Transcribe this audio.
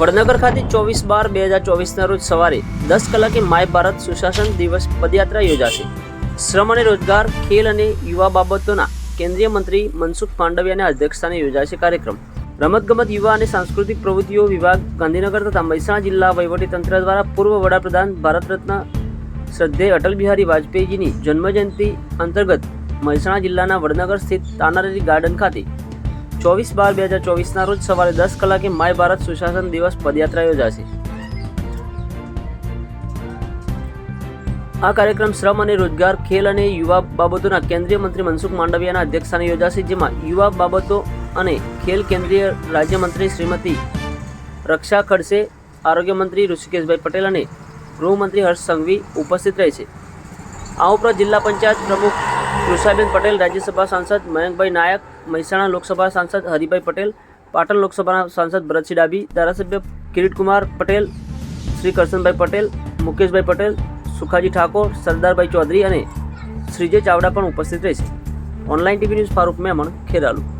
વડનગર ખાતે ચોવીસ બાર બે હજાર ચોવીસના રોજ સવારે દસ કલાકે માય ભારત સુશાસન દિવસ પદયાત્રા યોજાશે. શ્રમ અને રોજગાર, ખેલ અને યુવા બાબતોના કેન્દ્રીય મંત્રી મનસુખ માંડવિયાના અધ્યક્ષસ્થાને યોજાશે કાર્યક્રમ. રમતગમત, યુવા અને સાંસ્કૃતિક પ્રવૃત્તિઓ વિભાગ ગાંધીનગર તથા મહેસાણા જિલ્લા વહીવટીતંત્ર દ્વારા પૂર્વ વડાપ્રધાન ભારત રત્ન શ્રદ્ધેય અટલ બિહારી વાજપેયીજીની જન્મજયંતિ અંતર્ગત મહેસાણા જિલ્લાના વડનગર સ્થિત તાનારી ગાર્ડન ખાતે ચોવીસ બાર બે હજાર ચોવીસના રોજ સવારે દસ કલાકે માય ભારત સુશાસન દિવસ પદયાત્રા યોજાશે. આ કાર્યક્રમ શ્રમ અને રોજગાર, ખેલ અને યુવા બાબતોના કેન્દ્રીય મંત્રી મનસુખ માંડવિયાના અધ્યક્ષસ્થાને યોજાશે, જેમાં યુવા બાબતો અને ખેલ કેન્દ્રીય રાજ્યમંત્રી શ્રીમતી રક્ષા ખડસે આરોગ્યમંત્રી ઋષિકેશભાઈ પટેલ અને ગૃહમંત્રી હર્ષ સંઘવી ઉપસ્થિત રહેશે આ ઉપરાંત જિલ્લા પંચાયત પ્રમુખ કૃષાબેન પટેલ, રાજ્યસભા સાંસદ મયંકભાઈ નાયક, મહેસાણા લોકસભા સાંસદ હરિભાઈ પટેલ, પાટણ લોકસભાના સાંસદ ભરતસિંહ ડાબી ધારાસભ્ય કિરીટકુમાર પટેલ, શ્રી કરશનભાઈ પટેલ, મુકેશભાઈ પટેલ, સુખાજી ઠાકોર, સરદારભાઈ ચૌધરી અને શ્રીજય ચાવડા પણ ઉપસ્થિત રહેશે. Online TV news Farooq Memon, Kheralu.